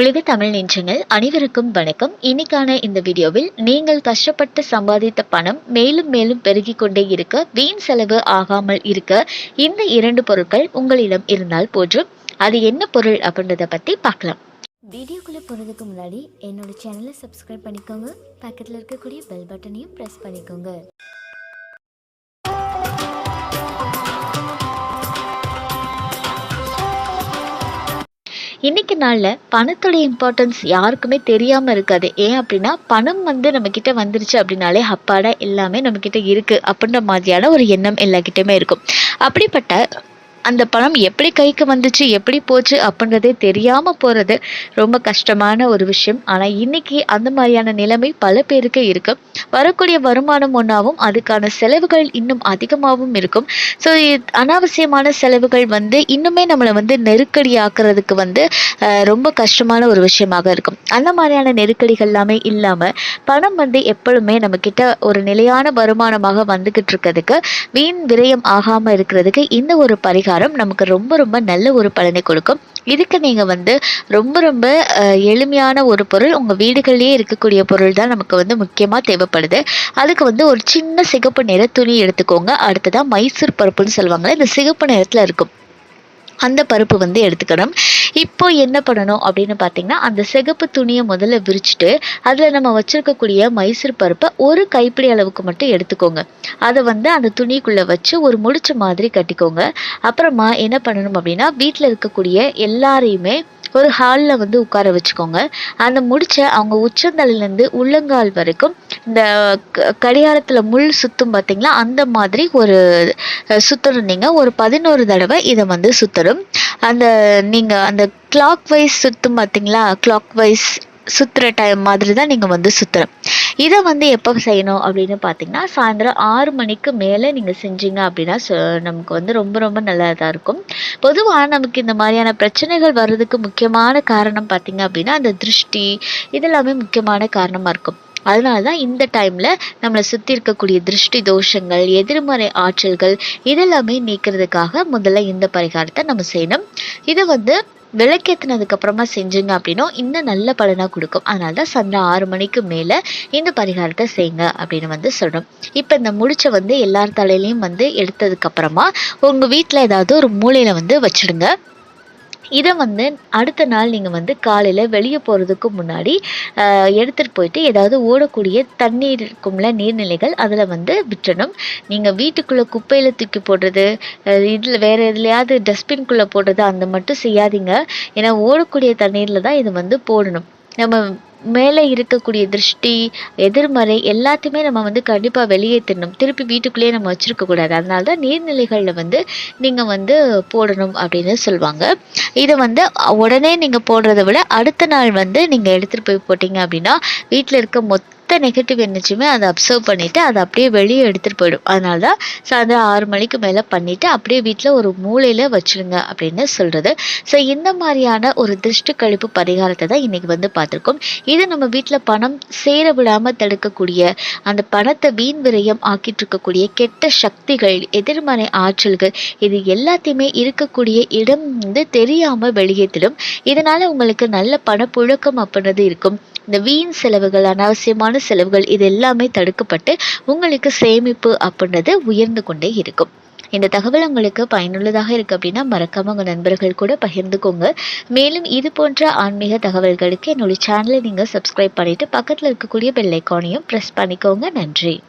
உலக தமிழ் நெஞ்சங்கள் அனைவருக்கும் வணக்கம். இன்னைக்கான இந்த வீடியோவில் நீங்கள் கஷ்டப்பட்டு சம்பாதித்த பணம் மேலும் மேலும் பெருகி கொண்டே இருக்க வீண் செலவு ஆகாமல் இருக்க இந்த இரண்டு பொருட்கள் உங்களிடம் இருந்தால் போற்றும் அது என்ன பொருள் அப்படின்றத பற்றி பார்க்கலாம். வீடியோக்குள்ளே போகிறதுக்கு முன்னாடி என்னோட சேனலை சப்ஸ்கிரைப் பண்ணிக்கோங்க. பக்கத்தில் இருக்கக்கூடிய பெல் பட்டனையும் ப்ரெஸ் பண்ணிக்கோங்க. இன்னைக்கு நாளில் பணத்தோட இம்பார்ட்டன்ஸ் யாருக்குமே தெரியாமல் இருக்காது. ஏன் அப்படின்னா பணம் வந்து நம்ம வந்துருச்சு அப்படின்னாலே அப்பாடா எல்லாமே நம்ம கிட்ட இருக்கு அப்படின்ற மாதிரியான ஒரு எண்ணம் எல்லாக்கிட்டேயுமே இருக்கும். அப்படிப்பட்ட அந்த பணம் எப்படி கைக்கு வந்துச்சு எப்படி போச்சு அப்படின்றதே தெரியாமல் போகிறது ரொம்ப கஷ்டமான ஒரு விஷயம். ஆனால் இன்னைக்கு அந்த மாதிரியான நிலைமை பல பேருக்கு இருக்குது வரக்கூடிய வருமானம் ஒன்றாவும் அதுக்கான செலவுகள் இன்னும் அதிகமாகவும் இருக்கும். ஸோ அனாவசியமான செலவுகள் வந்து இன்னுமே நம்மளை வந்து நெருக்கடியாக்குறதுக்கு வந்து ரொம்ப கஷ்டமான ஒரு விஷயமாக இருக்கும். அந்த மாதிரியான நெருக்கடிகள் எல்லாமே இல்லாமல் பணம் வந்து எப்பொழுதுமே நம்மக்கிட்ட ஒரு நிலையான வருமானமாக வந்துக்கிட்டு இருக்கிறதுக்கு வீண் விரயம் ஆகாமல் இருக்கிறதுக்கு இந்த ஒரு பரிகாரம் நமக்கு ரொம்ப ரொம்ப நல்ல ஒரு பலனை கொடுக்கும். இதுக்கு நீங்கள் வந்து ரொம்ப ரொம்ப எளிமையான ஒரு பொருள் உங்கள் வீடுகளிலேயே இருக்கக்கூடிய பொருள் தான் நமக்கு வந்து முக்கியமாக தேவைப்படுது. அதுக்கு வந்து ஒரு சின்ன சிகப்பு நிற துணி எடுத்துக்கோங்க. அடுத்ததாக மைசூர் பருப்புன்னு சொல்லுவாங்க இந்த சிகப்பு நிறத்தில் இருக்கும். அந்த பருப்பு வந்து எடுத்துக்கணும். இப்போ என்ன பண்ணணும் அப்படின்னு பார்த்தீங்கன்னா அந்த சிகப்பு துணியை முதல்ல விரிச்சிட்டு அதில் நம்ம வச்சுருக்கக்கூடிய மைசூர் பருப்பை ஒரு கைப்பிடி அளவுக்கு மட்டும் எடுத்துக்கோங்க. அதை வந்து அந்த துணிக்குள்ளே வச்சு ஒரு முடிச்ச மாதிரி கட்டிக்கோங்க. அப்புறமா என்ன பண்ணணும் அப்படின்னா வீட்டில் இருக்கக்கூடிய எல்லாரையுமே ஒரு ஹாலில் வந்து உட்கார வச்சுக்கோங்க. அந்த முடிச்ச அவங்க உச்சந்தலையிலேருந்து உள்ளங்கால் வரைக்கும் இந்த க- முள் சுத்தும் பார்த்தீங்களா அந்த மாதிரி ஒரு சுத்தணும். நீங்கள் ஒரு பதினோரு தடவை இதை வந்து சுத்தணும். அந்த நீங்கள் அந்த கிளாக் வைஸ் சுற்றும் பார்த்தீங்களா கிளாக் வைஸ் சுற்றுற டைம் மாதிரி தான் நீங்கள் வந்து சுற்றுறோம் இதை வந்து எப்போ செய்யணும் அப்படின்னு பார்த்தீங்கன்னா சாயந்தரம் ஆறு மணிக்கு மேலே நீங்கள் செஞ்சீங்க அப்படின்னா நமக்கு வந்து ரொம்ப ரொம்ப நல்லதாக இருக்கும். பொதுவாக நமக்கு இந்த மாதிரியான பிரச்சனைகள் வர்றதுக்கு முக்கியமான காரணம் பார்த்தீங்க அப்படின்னா அந்த திருஷ்டி இதெல்லாமே முக்கியமான காரணமாக இருக்கும். அதனால தான் இந்த டைமில் நம்மளை சுற்றி இருக்கக்கூடிய திருஷ்டி தோஷங்கள் எதிர்மறை ஆற்றல்கள் இதெல்லாமே நீக்கிறதுக்காக முதல்ல இந்த பரிகாரத்தை நம்ம செய்யணும். இதை வந்து விளக்கேற்றினதுக்கு அப்புறமா அப்படின்னா இன்னும் நல்ல பலனாக கொடுக்கும். அதனால தான் சாயந்தரம் ஆறு மணிக்கு மேலே இந்த பரிகாரத்தை செய்யுங்க அப்படின்னு வந்து சொல்கிறோம் இப்போ இந்த முடிச்சை வந்து எல்லார் தலையிலையும் வந்து எடுத்ததுக்கப்புறமா உங்கள் வீட்டில் ஏதாவது ஒரு மூலையில் வந்து வச்சுடுங்க. இதை வந்து அடுத்த நாள் நீங்கள் வந்து காலையில் வெளியே போகிறதுக்கு முன்னாடி எடுத்துகிட்டு போயிட்டு ஏதாவது ஓடக்கூடிய தண்ணீர் இருக்கும்ல நீர்நிலைகள் அதில் வந்து விட்டுறணும். நீங்கள் வீட்டுக்குள்ளே குப்பையில் தூக்கி போடுறது இதில் வேறு எதுலையாவது டஸ்ட்பின்குள்ளே போடுறது அந்த மட்டும் செய்யாதீங்க. ஏன்னா ஓடக்கூடிய தண்ணீரில் தான் இது வந்து போடணும். நம்ம மேலே இருக்கக்கூடிய திருஷ்டி எதிர்மறை எல்லாத்தையுமே நம்ம வந்து கண்டிப்பாக வெளியேற்றணும் திருப்பி வீட்டுக்குள்ளேயே நம்ம வச்சுருக்கக்கூடாது அதனால தான் நீர்நிலைகளில் வந்து நீங்கள் வந்து போடணும் அப்படின்னு சொல்லுவாங்க இதை வந்து உடனே நீங்கள் போடுறத விட அடுத்த நாள் வந்து நீங்கள் எடுத்துகிட்டு போய் போட்டிங்க அப்படின்னா வீட்டில் இருக்க மொத்த நெகட்டிவ் எனர்ஜியுமே அதை அப்சர்வ் பண்ணிவிட்டு அதை அப்படியே வெளியே எடுத்துகிட்டு போயிடும். அதனால தான் சாயந்தரம் ஆறு மணிக்கு மேலே பண்ணிவிட்டு அப்படியே வீட்டில் ஒரு மூலையில் வச்சிருங்க அப்படின்னு சொல்கிறது ஸோ இந்த மாதிரியான ஒரு திருஷ்டி கழிப்பு பரிகாரத்தை தான் இன்றைக்கி வந்து பார்த்துருக்கோம். இது நம்ம வீட்டில் பணம் சேர விடாமல் தடுக்கக்கூடிய அந்த பணத்தை வீண் விரயம் ஆக்கிட்டு இருக்கக்கூடிய கெட்ட சக்திகள் எதிர்மறை ஆற்றல்கள் இது எல்லாத்தையுமே இருக்கக்கூடிய இடம் வந்து தெரியாமல் வெளியேற்றிடும் இதனால் உங்களுக்கு நல்ல பணப்புழக்கம் அப்படின்றது இருக்கும். இந்த வீண் செலவுகள் அனாவசியமான செலவுகள் இது எல்லாமே தடுக்கப்பட்டு உங்களுக்கு சேமிப்பு அப்படின்றது உயர்ந்து கொண்டே இருக்கும். இந்த தகவல் உங்களுக்கு பயனுள்ளதாக இருக்கு அப்படின்னா மறக்காம உங்கள் நண்பர்கள் கூட பகிர்ந்துக்கோங்க. மேலும் இது போன்ற ஆன்மீக தகவல்களுக்கு என்னுடைய சேனலை நீங்க சப்ஸ்கிரைப் பண்ணிட்டு பக்கத்துல இருக்கக்கூடிய பெல் ஐக்கானையும் ப்ரெஸ் பண்ணிக்கோங்க. நன்றி.